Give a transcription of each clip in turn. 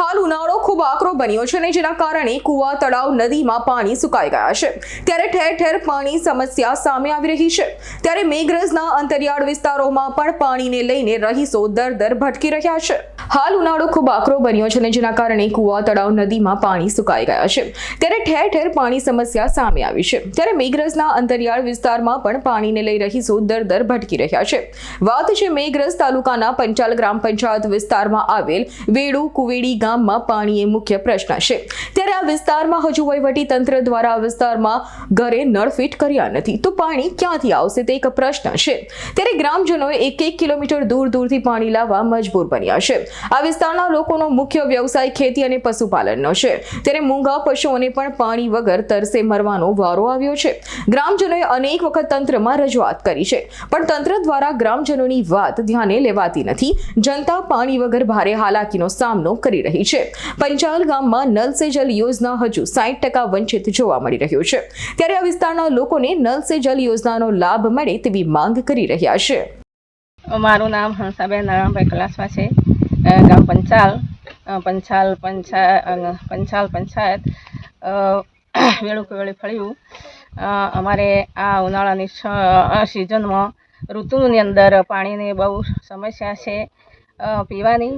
હાલ ઉનાળો ખૂબ આકરો બન્યો છે અને જેના કારણે કુવા, તળાવ, નદીમાં પાણી સુકાઈ ગયા છે. ત્યારે ઠેર ઠેર પાણી સમસ્યા સામે આવી રહી છે. ત્યારે મેઘરજના અંતરિયાળ વિસ્તારોમાં પણ પાણીને લઈને રહીશો દર દર ભટકી રહ્યા છે. હાલ ઉનાળો ખૂબ આકરો બન્યો છે અને જેના કારણે કુવા, તળાવ, નદીમાં પાણી સુકાઈ ગયા છે. ત્યારે ઠેર ઠેર પાણી સમસ્યા સામે આવી છે. ત્યારે મેઘરજના અંતરિયાળ વિસ્તારમાં પણ પાણીને લઈ રહીશો દર દર ભટકી રહ્યા છે. વાત છે મેઘરજ તાલુકાના પંચાલ ગ્રામ પંચાયત વિસ્તારમાં આવેલ વેડુ કુવેડી ગામમાં પાણી એ મુખ્ય પ્રશ્ન છે. ત્યારે આ વિસ્તારમાં હજુ વહીવટી દ્વારા આ વિસ્તારમાં ઘરે નળ ફિટ કર્યા નથી. તો પાણી ક્યાંથી આવશે તે એક પ્રશ્ન છે. ત્યારે ગ્રામજનોએ એક એક કિલોમીટર દૂર દૂરથી પાણી લાવવા મજબૂર બન્યા છે. આ વિસ્તારના લોકોનો મુખ્ય વ્યવસાય ખેતી અને પશુપાલનનો છે. ત્યારે મૂંગા પશુઓને પણ પાણી વગર તરસે મરવાનો વારો આવ્યો છે. ગ્રામજનોએ અનેક વખત તંત્રમાં રજૂઆત કરી છે. પણ તંત્ર દ્વારા ગ્રામજનોની વાત ધ્યાને લેવાતી નથી. જનતા પાણી વગર ભારે હાલાકીનો સામનો કરી રહી છે. પંચાલ ગામમાં નલ સે જલ યોજના હજુ સાઠ ટકા વંચિત જોવા મળી રહ્યું છે. ત્યારે આ વિસ્તારના લોકોને નલ સે જલ યોજનાનો લાભ મળે તેવી માંગ કરી રહ્યા છે. મારું નામ હંસાબેન નારાયણભાઈ કલાસવા છે. ગામ પંચાલ. પંચાલ પંચાયત પંચાલ પંચાયત. વેળું કેવળી ફળ્યું. અમારે આ ઉનાળાની સિઝનમાં ઋતુની અંદર પાણીની બહુ સમસ્યા છે. પીવાની.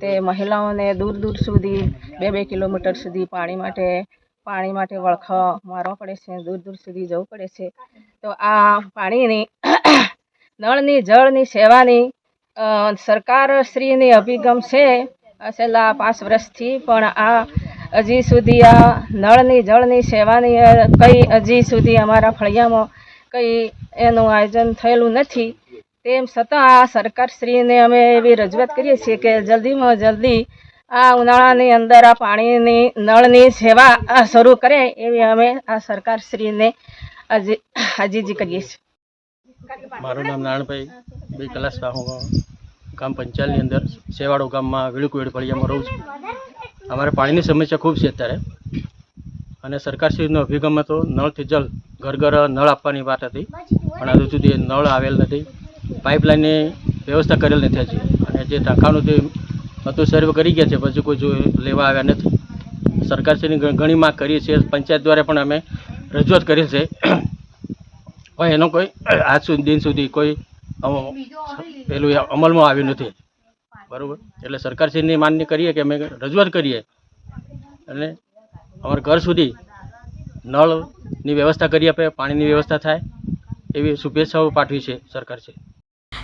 તે મહિલાઓને દૂર દૂર સુધી, બે બે કિલોમીટર સુધી પાણી માટે પાણી માટે વળખા મારવા પડે છે, દૂર દૂર સુધી જવું પડે છે. તો આ પાણીની, નળની, જળની સેવાની સરકારશ્રીની અભિગમ છે, છેલ્લા પાંચ વર્ષથી, પણ આ હજી સુધી આ નળની, જળની સેવાની કંઈ હજી સુધી અમારા ફળિયામાં કંઈ એનું આયોજન થયેલું નથી. તેમ છતાં આ સરકારશ્રીને અમે એવી રજૂઆત કરીએ છીએ કે જલ્દીમાં જલ્દી આ ઉનાળાની અંદર આ પાણીની નળની સેવા શરૂ કરે એવી અમે આ સરકારશ્રીને હજીજી કરીએ છીએ. મારું નામ નારાયણભાઈ બે કલાસ હું ગામ પંચાયતની અંદર સેવાડો ગામમાં વિળુકુવેડ ફળિયામાં રહું છું. અમારે પાણીની સમસ્યા ખૂબ છે અત્યારે. અને સરકારશ્રીનો અભિગમ હતો નળથી જલ ઘર ઘર નળ આપવાની વાત હતી. પણ હજુ સુધી નળ આવેલ નથી. પાઇપલાઇનની વ્યવસ્થા કરેલ નથી હજી. અને જે ટાંકાનું જે હતું, સર્વે કરી ગયા છે પછી કોઈ જો લેવા આવ્યા નથી. સરકારશ્રીની ઘણી માંગ કરીએ છીએ, પંચાયત દ્વારા પણ અમે રજૂઆત કરી છે. પણ એનો કોઈ, આજ સુધી, દિન સુધી કોઈ પેલું અમલમાં આવ્યું નથી. બરાબર? એટલે સરકારશ્રીની માન્ય કરીએ કે અમે રજૂઆત કરીએ. અને અમારા ઘર સુધી નળની વ્યવસ્થા કરી આપે, પાણીની વ્યવસ્થા થાય, એવી શુભેચ્છાઓ પાઠવી છે સરકારશ્રી.